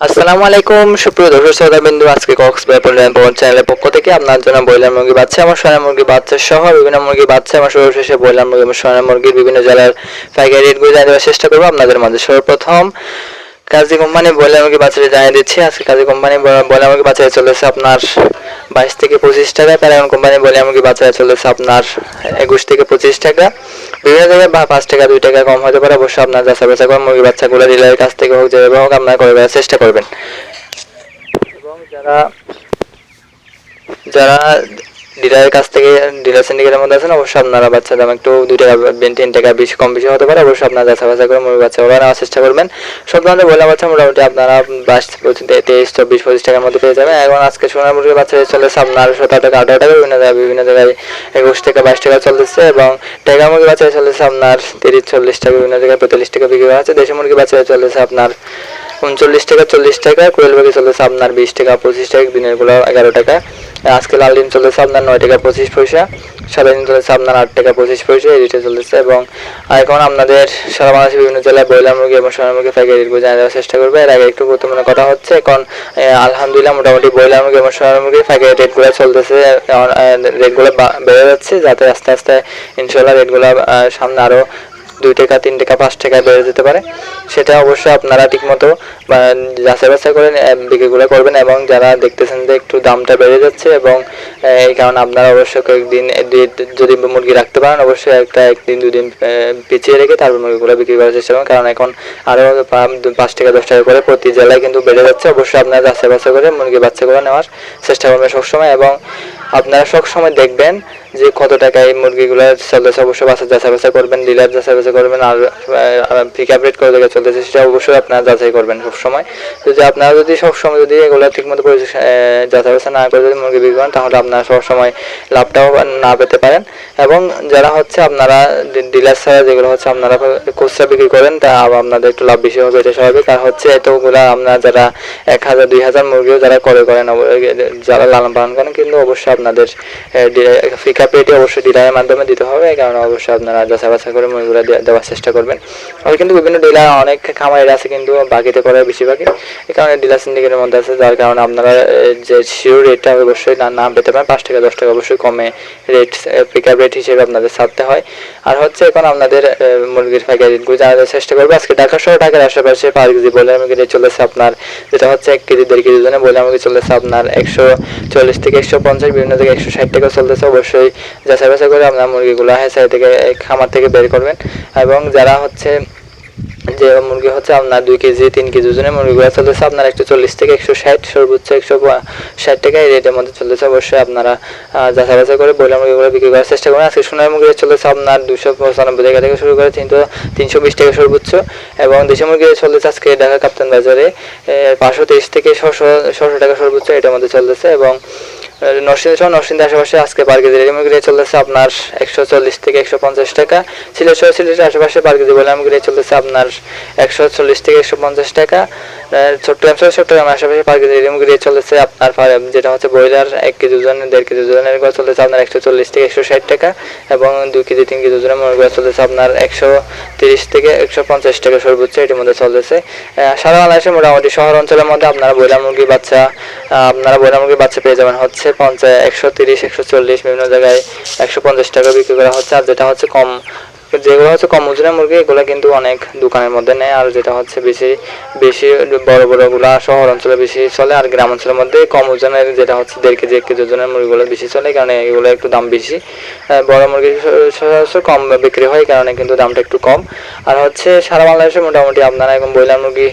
আসসালামু আলাইকুম, সুপ্রিয় দর্শক শ্রোতা বিন্দু আজকে কক্সবাজার পবন চ্যানেলের পক্ষ থেকে আপনার জন্য বয়লার মুরগি বাচ্চা আমার সোনার মুরগি বাচ্চা সহ বিভিন্ন মুরগি বাচ্চা আমার সর্বশেষে বয়লার মুরগি এবং সোনা মুরগির বিভিন্ন জেলার পাইকারি রেটগুলো জানিয়ে দেওয়ার চেষ্টা করব। আপনাদের মাঝে সর্বপ্রথম কাজী কোম্পানি বয়লার মুরগি বাচ্চাটা জানিয়ে দিচ্ছি। আজকে কাজী কোম্পানি বয়লার মুরগি বাচ্চা চলেছে আপনার বাইশ থেকে পঁচিশ টাকা প্যারাগন কোম্পানি বলে মুরগি বাচ্চা চলেছে আপনার একুশ থেকে পঁচিশ টাকা। বিভিন্ন জায়গায় বা পাঁচ টাকা, দুই টাকা কম হতে পারে, অবশ্যই আপনার যাচা বেচা করে মুরগি বাচ্চাগুলো ডিলারের কাছ থেকে হোক যেভাবে হোক, আপনার করে চেষ্টা করবেন। এবং যারা যারা ডিলারের কাছ থেকে, ডিলার সিন্ডিকেটের মধ্যে আছেন, অবশ্যই আপনারা বাচ্চা দাম একটু দুই টাকা তিন টাকা বেশি, কম বেশি হতে পারে। অবশ্যই আপনারা যাচা বাছা করে মুরগি বাচ্চাগুলো নেওয়ার চেষ্টা করবেন। সব ধরনের বলে বাচ্চা মোটামুটি আপনারা বাইশ তেইশ, চব্বিশ, পঁচিশ টাকার মধ্যে পেয়ে যাবেন। এখন আজকে সোনার মুরগির বাচ্চা চলেছে আপনার সতেরো টাকা আঠারো টাকা, বিভিন্ন জায়গায় বিভিন্ন জায়গায় একুশ টাকা বাইশ টাকা চলতেছে এবং টাকা মুরগির বাচ্চা চলেছে আপনার তিরিশ, চল্লিশ টাকা, বিভিন্ন জায়গায় পঁয়তাল্লিশ টাকা বিক্রি করা হচ্ছে। দেশি মুরগির বাচ্চা চলেছে আপনার উনচল্লিশ টাকা, চল্লিশ টাকা, কোয়েল পাখি চলেছে আপনার বিশ টাকা, পঁচিশ টাকা দিনেরগুলো এগারো টাকা। আজকে লাল ডিম চলেছে আপনার নয় টাকা পঁচিশ পয়সা, সাদা ডিম চলেছে আপনার আট টাকা পঁচিশ পয়সা, এই রেটে চলেছে এবং এখন আপনাদের সারা বাংলাদেশের বিভিন্ন জেলায় ব্রয়লার মুরগি এবং সোনার মুরগি পাইকারি রেটগুলো জানিয়ে দেওয়ার চেষ্টা করবে। এর আগে একটু গুরুত্বপূর্ণ কথা হচ্ছে, এখন আলহামদুলিল্লাহ মোটামুটি ব্রয়লার মুরগি এবং সোনার মুরগি পাইকারি রেটগুলো চলতেছে রেটগুলো বেড়ে যাচ্ছে, যাতে আস্তে আস্তে ইনশাল্লাহ রেটগুলো সামনে আরও দুই টাকা, তিন টাকা, পাঁচ টাকা বেড়ে যেতে পারে। সেটা অবশ্যই আপনারা ঠিকমতো যাচাই বাছাই করে বিক্রিগুলো করবেন এবং যারা দেখতেছেন যে একটু দামটা বেড়ে যাচ্ছে এবং এই কারণে আপনারা অবশ্যই কয়েকদিন যদি মুরগি রাখতে পারেন, অবশ্যই একটা একদিন, দুদিন পিছিয়ে রেখে তারপর মুরগিগুলো বিক্রি করার চেষ্টা করুন কারণ এখন আরও পাঁচ টাকা দশ টাকা করে প্রতি জেলায় কিন্তু বেড়ে যাচ্ছে। অবশ্যই আপনারা যাচাই বাছাই করে মুরগি বাচ্চাগুলো নেওয়ার চেষ্টা করবেন সবসময় এবং আপনারা সব সময় দেখবেন যে কত টাকায় মুরগিগুলো চলতেছে অবশ্যই বাসা যাচাই বাছাই করবেন ডিলার যাচাই বাছাই করবেন, আর পিক আপ রেট কত টাকা চলতেছে সেটা অবশ্যই আপনারা যাচাই করবেন সবসময় যদি আপনারা যদি সবসময় যদি এগুলো ঠিকমতো করে যাচাই বাছাই না করে যদি মুরগি বিক্রি করেন, তাহলে আপনারা সবসময় লাভটাও না পেতে পারেন। এবং যারা হচ্ছে আপনারা ডিলার ছাড়া যেগুলো হচ্ছে আপনারা খুচরা বিক্রি করেন, তা আপনাদের একটু লাভ বেশি হবে, এটা স্বাভাবিক। আর হচ্ছে এতগুলো আপনারা যারা এক হাজার, দুই হাজার মুরগিও যারা করে, করেন যারা লালন পালন করেন, কিন্তু অবশ্যই আপনাদের ফিকা পেটি অবশ্যই ডিলারের মাধ্যমে দিতে হবে, কারণ অবশ্যই আপনারা যাচাই বাছাই করে মুরগিগুলো দেওয়ার চেষ্টা করবেন। আর কিন্তু বিভিন্ন ডিলার অনেক খামারের আছে কিন্তু বাকিতে করে বেশিরভাগই এই কারণে ডিলার সিন্ডিকেটের মধ্যে আছে, যার কারণে আপনারা যে শিওর রেটটা অবশ্যই না না পেতে পারেন, পাঁচ টাকা দশ টাকা অবশ্যই কমে রেট পিক আপ রেট হিসেবে আপনাদের ছাড়তে হয়। আর হচ্ছে এখন আপনাদের মুরগির পাইকারি রেটগুলো জানার চেষ্টা করব। আজকে ঢাকা শহর, ঢাকার আশেপাশে পার কেজি বলে মুরগি রেট চলেছে আপনার, যেটা হচ্ছে এক কেজি, দেড় কেজি জন্য বলে আমাকে চলেছে আপনার একশো চল্লিশ থেকে একশো পঞ্চাশ বিভিন্ন জায়গায় একশো ষাট টাকা চলতেছে, অবশ্যই যাচাই বাছাই করে আপনার মুরগিগুলো হ্যাঁ থেকে খামার থেকে বের করবেন। এবং যারা হচ্ছে, যে মুরগি হচ্ছে আপনার দুই কেজি, তিন কেজি ওজনের মুরগিগুলো চলতেছে, আপনার একশো চল্লিশ থেকে একশো ষাট, সর্বোচ্চ একশো ষাট টাকা এই রেটের মধ্যে চলতেছে, অবশ্যই আপনারা যাচাই বাছাই করে ব্রয়লার মুরগিগুলো বিক্রি করার চেষ্টা করবেন আজকে সোনার মুরগি চলেছে আপনার দুশো পঁচানব্বই টাকা থেকে শুরু করে তিনশো তিনশো বিশ টাকা সর্বোচ্চ। এবং দেশি মুরগি চলতেছে আজকে ঢাকা কাপ্তান বাজারে পাঁচশো তেইশ থেকে ছশো ছশো টাকা সর্বোচ্চ এটার মধ্যে চলতেছে। এবং নরসিংদী সহ আশেপাশে আজকে পার কেজি রেডি মুরগি চলতেছে আপনার একশো চল্লিশ থেকে একশো পঞ্চাশ টাকা। সিলেট সহ সিলেটের আশেপাশে পার কেজি বলে মুরগি চলতেছে আপনার একশো চল্লিশ থেকে একশো পঞ্চাশ টাকা। চট্টগ্রাম সহ চট্টগ্রামের আশেপাশে পার কেজি রেডি মুরগি চলতেছে আপনার যেটা হচ্ছে ব্রয়লার, এক কেজি ওজনের দেড় কেজি ওজনের এগুলো চলতেছে আপনার একশো চল্লিশ থেকে একশো ষাট টাকা এবং দুই কেজি, তিন কেজি ওজনের মুরগিগুলো চলতেছে আপনার একশো তিরিশ থেকে একশো পঞ্চাশ টাকা সর্বোচ্চ এটির মধ্যে চলতেছে। সারা বাংলাদেশে মোটামুটি শহর অঞ্চলের মধ্যে আপনারা ব্রয়লার মুরগি বাচ্চা আপনারা ব্রয়লার বাচ্চা পেয়ে যাবেন হচ্ছে পঞ্চাশ, একশো তিরিশ, একশো চল্লিশ, বিভিন্ন জায়গায় একশো পঞ্চাশ টাকা বিক্রি করা হচ্ছে। আর যেটা হচ্ছে কম, যেগুলো হচ্ছে কম ওজনের মুরগি, এগুলো কিন্তু অনেক দোকানের মধ্যে নেয়। আর যেটা হচ্ছে বেশি বেশি বড়, বড়গুলা শহর অঞ্চলে বেশি চলে, আর গ্রাম অঞ্চলের মধ্যে কম ওজনের যেটা হচ্ছে দেড় কেজি, এক কেজি ওজনের মুরগিগুলো বেশি চলে, কারণ এগুলো একটু দাম বেশি। বড় মুরগি সচরাচর কম বিক্রি হয় কারণে কিন্তু দামটা একটু কম। আর হচ্ছে সারা বাংলাদেশে মোটামুটি আপনারা এখন ব্রয়লার মুরগি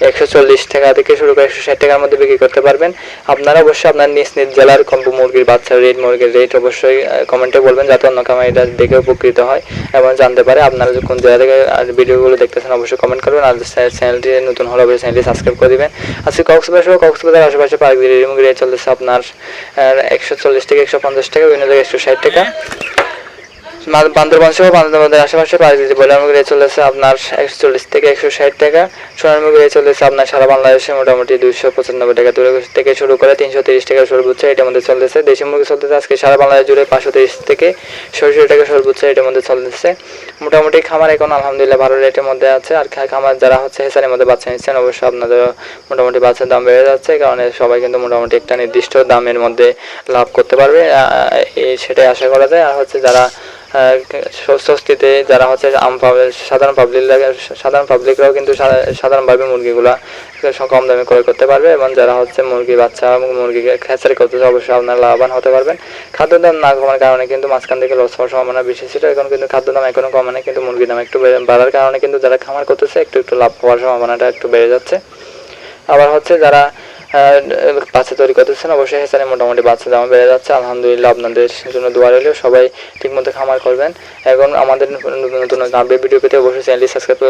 একশো চল্লিশ টাকা থেকে শুরু করে একশো ষাট টাকার মধ্যে বিক্রি করতে পারবেন। আপনারা অবশ্যই আপনার নিজ নিজ জেলার কম মুরগির বাচ্চার রেট মুরগির রেট অবশ্যই কমেন্টে বলবেন যাতে অন্য কামাই এটা দেখে উপকৃত হয় এবং জানতে পারে। আপনারা কোন জায়গা থেকে ভিডিওগুলো দেখতেছেন, অবশ্যই কমেন্ট করবেন আর চ্যা- চ্যানেলটি নতুন হলে অবশ্যই চ্যানেলটি সাবস্ক্রাইব করে দিবেন। আজকে কক্সবাজার কক্সবাজার আশেপাশে পার্ক রেট চলতেছে আপনার একশো চল্লিশ থেকে একশো পঞ্চাশ টাকা, বিভিন্ন জায়গায় একশো ষাট টাকা। বান্দরবান সহ বান্দরবানের আশেপাশে প্রাইস দিতে ব্রয়লার রেট চলেছে আপনার একশো চল্লিশ থেকে একশো ষাট টাকা। সোনার মুরগি রেট চলেছে আপনার সারা বাংলাদেশে মোটামুটি দুইশো পঁচানব্বই টাকা। দূরে থেকে শুরু করে তিনশো তিরিশ টাকা সর্বোচ্চ এটার মধ্যে চলতেছে। দেশি মুরগি চলতেছে, আজকে সারা বাংলাদেশ জুড়ে পাঁচশো তিরিশ থেকে ছয়শো টাকা সর্বোচ্চ এটার মধ্যে চলতেছে। মোটামুটি খামার এখন আলহামদুলিল্লাহ ভালো রেটের মধ্যে আছে। আর খামার যারা হচ্ছে হেসারের মধ্যে বাচ্চা নিচ্ছেন, অবশ্যই আপনাদের মোটামুটি বাচ্চার দাম বেড়ে যাচ্ছে। কারণ সবাই কিন্তু মোটামুটি একটা নির্দিষ্ট দামের মধ্যে লাভ করতে পারবে। সেটাই আশা করা যায়। আর হচ্ছে যারা স্বস্তিতে যারা হচ্ছে সাধারণ পাবলিক, সাধারণ পাবলিকরাও কিন্তু সাধারণভাবে মুরগিগুলা কম দামে ক্রয় করতে পারবে এবং যারা হচ্ছে মুরগি বাচ্চা এবং মুরগি খেসারি করতেছে অবশ্যই আপনারা লাভবান হতে পারবেন। খাদ্য দাম না কমার কারণে কিন্তু মাঝখান থেকে লস হওয়ার সম্ভাবনা বেশি ছিল। এখন কিন্তু খাদ্য দাম এখনও কমে না কিন্তু মুরগির দাম একটু বাড়ার কারণে কিন্তু যারা খামার করতেছে, একটু একটু লাভ হওয়ার সম্ভাবনাটা একটু বেড়ে যাচ্ছে। আবার হচ্ছে যারা বাচ্চা তৈরি করতেছেন। অবশ্যই হেসানে মোটামুটি বাচ্চা দাম বেড়ে যাচ্ছে। আলহামদুলিল্লাহ আপনাদের জন্য দোয়া হলেও সবাই ঠিকমতো খামার করবেন। এখন আমাদের নতুন নতুন আপডেট ভিডিও পেতে অবশ্যই চ্যানেলটি সাবস্ক্রাইব